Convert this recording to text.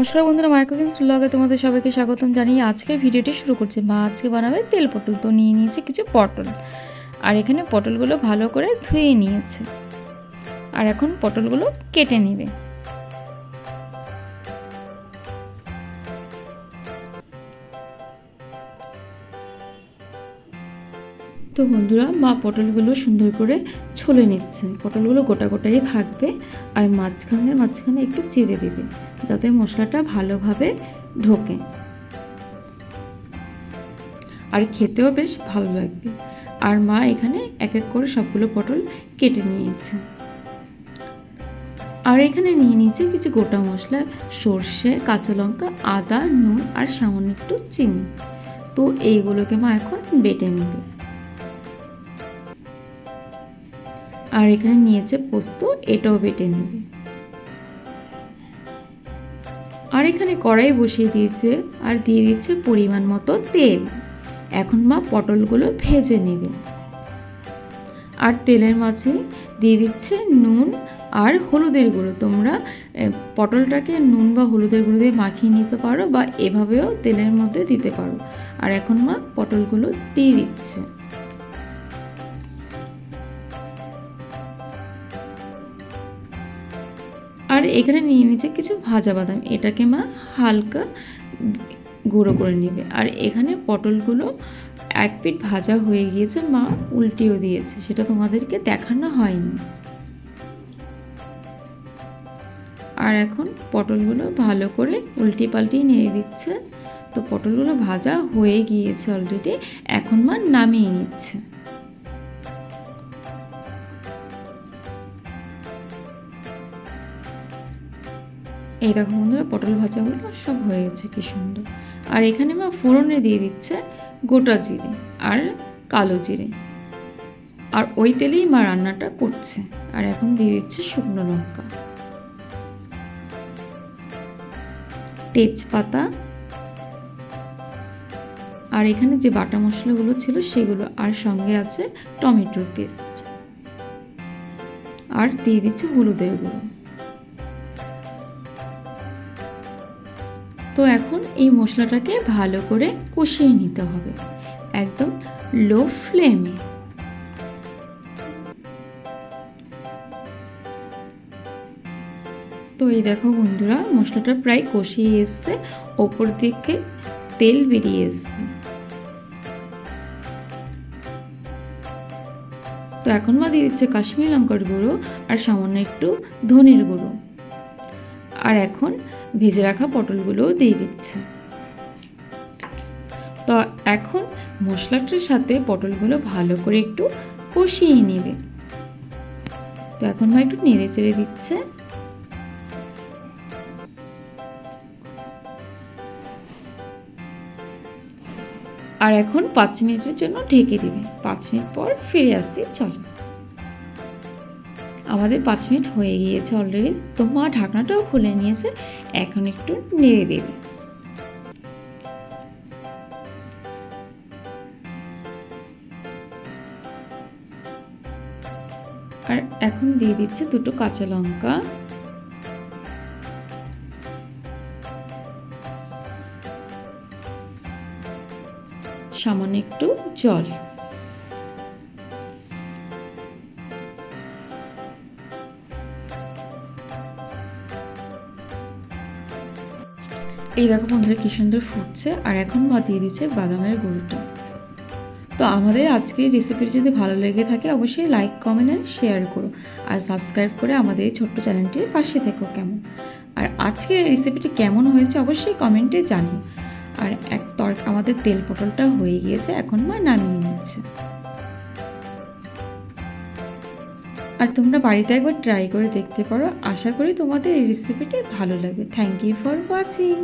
নমস্কার বন্ধুরা মাইক্রোফিন্স ব্লগে তোমাদের সবাইকে স্বাগতম জানিয়ে আজকে ভিডিওটি শুরু করছে। মা আজকে বানাবে তেল পটল। তো নিয়ে নিয়েছে কিছু পটল। আর এখানে পটলগুলো ভালো করে ধুয়ে নিয়েছে। আর এখন পটলগুলো কেটে নেবে। তো বন্ধুরা, মা পটলগুলো সুন্দর করে ছলে নিচ্ছে। পটলগুলো গোটা গোটাই থাকবে আর মাঝখানে মাঝখানে একটু চিড়ে দেবে, যাতে মশলাটা ভালোভাবে ঢোকে। আর খেতেও বেশ ভালো লাগবে। আর মা এখানে এক এক করে সবগুলো পটল কেটে নিয়েছে। আর এখানে নিয়ে নিয়েছে কিছু গোটা মশলা, সর্ষে, কাঁচা লঙ্কা, আদা, নুন আর সামান্য একটু চিনি। তো এইগুলোকে মা এখন বেটে নেবে। আর এখানে নিয়েছে পোস্ত, এটাও বেটে নেবে। আর এখানে কড়াই বসিয়ে দিয়েছে, আর দিয়ে দিচ্ছে পরিমাণ মতো তেল। এখন মা পটলগুলো ভেজে নেবে। আর তেলের মাঝে দিয়ে দিচ্ছে নুন আর হলুদের গুঁড়ো। তোমরা পটলটাকে নুন বা হলুদের গুঁড়ো দিয়ে মাখিয়ে নিতে পারো বা এভাবেও তেলের মধ্যে দিতে পারো। আর এখন মা পটলগুলো দিয়ে দিচ্ছে। আর এখানে নিয়ে নিচ্ছে কিছু ভাজা বাদাম। এটাকে মা হালকা গুঁড়ো করে নেবে। আর এখানে পটলগুলো এক পিঠ ভাজা হয়ে গিয়েছে, মা উল্টিও দিয়েছে। সেটা তোমাদেরকে দেখানো হয়নি। আর এখন পটলগুলো ভালো করে উল্টি পাল্টি নেড়ে দিচ্ছে। তো পটলগুলো ভাজা হয়ে গিয়েছে অলরেডি এখন মা নামিয়ে নিচ্ছে। এই দেখো বন্ধুরা, পটল ভাজাগুলো সব হয়ে গেছে কি সুন্দর। আর এখানে মা ফোড়নে দিয়ে দিচ্ছে গোটা জিরে আর কালো জিরে। আর ওই তেলেই মা রান্নাটা করছে। আর এখন দিয়ে দিচ্ছে শুকনো লঙ্কা। তেজপাতা। আর এখানে যে বাটা মশলাগুলো ছিল সেগুলো, আর সঙ্গে আছে টমেটোর পেস্ট। আর দিয়ে দিচ্ছে হলুদের গুঁড়ো। তো এখন এই মশলাটাকে ভালো করে কষিয়ে নিতে হবে, একদম লো ফ্লেমে তো এই দেখো বন্ধুরা, মশলাটা প্রায় কষিয়ে এসছে, ওপর দিকে তেল বেরিয়ে এসছে। তো এখন মা দিয়ে দিচ্ছে কাশ্মীরি লঙ্কার গুঁড়ো আর সামান্য একটু ধনের গুঁড়ো। আর এখন ভেজে রাখা পটলগুলোও দিয়ে দিচ্ছে। তো এখন মশলাটার সাথে পটলগুলো ভালো করে একটু কষিয়ে নেবে। তো এখন মা একটু নেড়ে চেড়ে দিচ্ছে। আর এখন পাঁচ মিনিটের জন্য ঢেকে দিবে। পাঁচ মিনিট পর ফিরে আসছি, চলো। আমাদের পাঁচ মিনিট হয়ে গিয়েছে অলরেডি তো মা ঢাকনাটাও খুলে নিয়েছে, এখন একটু নেড়ে দেবে। আর এখন দিয়ে দিচ্ছে দুটো কাঁচা লঙ্কা। সামান্য একটু জল। এই দেখো বন্ধুরা কি সুন্দর ফুটছে, আর এখন দিয়ে দিচ্ছে বাদামের গুঁড়োটা। তো আমাদের আজকের রেসিপিটি যদি ভালো লেগে থাকে, অবশ্যই লাইক কমেন্ট অ্যান্ড শেয়ার করো। আর সাবস্ক্রাইব করে আমাদের এই ছোট্ট চ্যানেলটির পাশে থেকো কেমন। আর আজকের রেসিপিটি কেমন হয়েছে, অবশ্যই কমেন্টে জানিও। আর এক তর আমাদের তেল পটলটা হয়ে গিয়েছে, এখন মা নামিয়ে নিচ্ছে। আর তোমরা বাড়িতে একবার ট্রাই করে দেখতে পারো। আশা করি তোমাদের এই রেসিপিটি ভালো লাগবে। Thank you for watching